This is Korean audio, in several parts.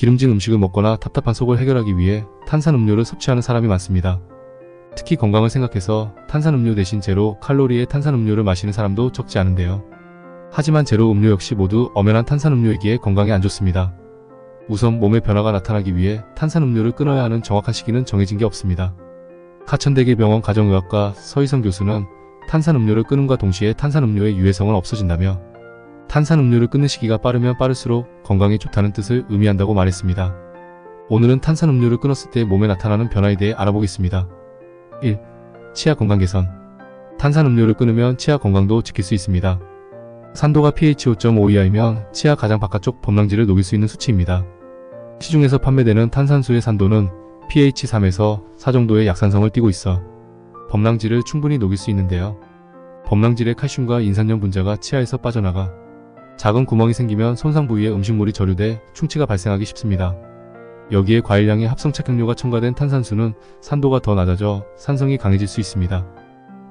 기름진 음식을 먹거나 답답한 속을 해결하기 위해 탄산 음료를 섭취하는 사람이 많습니다. 특히 건강을 생각해서 탄산 음료 대신 제로 칼로리의 탄산 음료를 마시는 사람도 적지 않은데요. 하지만 제로 음료 역시 모두 엄연한 탄산 음료이기에 건강에 안 좋습니다. 우선 몸의 변화가 나타나기 위해 탄산 음료를 끊어야 하는 정확한 시기는 정해진 게 없습니다. 가천대계 병원 가정의학과 서희성 교수는 탄산 음료를 끊음과 동시에 탄산 음료의 유해성은 없어진다며 탄산 음료를 끊는 시기가 빠르면 빠를수록 건강에 좋다는 뜻을 의미한다고 말했습니다. 오늘은 탄산 음료를 끊었을 때 몸에 나타나는 변화에 대해 알아보겠습니다. 1. 치아 건강 개선. 탄산 음료를 끊으면 치아 건강도 지킬 수 있습니다. 산도가 pH 5.5 이하이면 치아 가장 바깥쪽 범랑지를 녹일 수 있는 수치입니다. 시중에서 판매되는 탄산수의 산도는 pH 3에서 4 정도의 약산성을 띠고 있어 범랑지를 충분히 녹일 수 있는데요. 범랑질의 칼슘과 인산염 분자가 치아에서 빠져나가 작은 구멍이 생기면 손상 부위에 음식물이 저류돼 충치가 발생하기 쉽습니다. 여기에 과일량의 합성 착용료가 첨가된 탄산수는 산도가 더 낮아져 산성이 강해질 수 있습니다.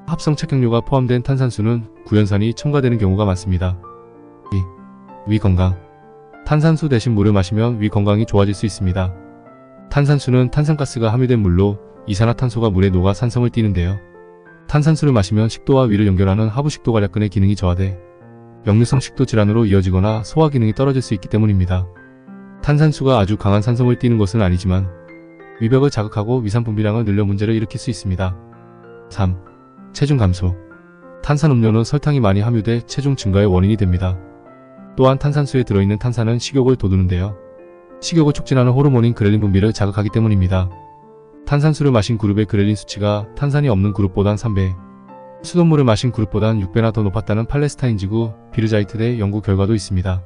합성 착용료가 포함된 탄산수는 구연산이 첨가되는 경우가 많습니다. 2. 위 건강. 탄산수 대신 물을 마시면 위 건강이 좋아질 수 있습니다. 탄산수는 탄산가스가 함유된 물로 이산화탄소가 물에 녹아 산성을 띠는데요. 탄산수를 마시면 식도와 위를 연결하는 하부식도 괄약근의 기능이 저하돼 역류성 식도 질환으로 이어지거나 소화 기능이 떨어질 수 있기 때문입니다. 탄산수가 아주 강한 산성을 띠는 것은 아니지만 위벽을 자극하고 위산 분비량을 늘려 문제를 일으킬 수 있습니다. 3. 체중 감소. 탄산음료는 설탕이 많이 함유돼 체중 증가의 원인이 됩니다. 또한 탄산수에 들어있는 탄산은 식욕을 돋우는데요. 식욕을 촉진하는 호르몬인 그렐린 분비를 자극하기 때문입니다. 탄산수를 마신 그룹의 그렐린 수치가 탄산이 없는 그룹보단 3배, 수돗물을 마신 그룹보단 6배나 더 높았다는 팔레스타인 지구 비르자이트 대 연구 결과도 있습니다.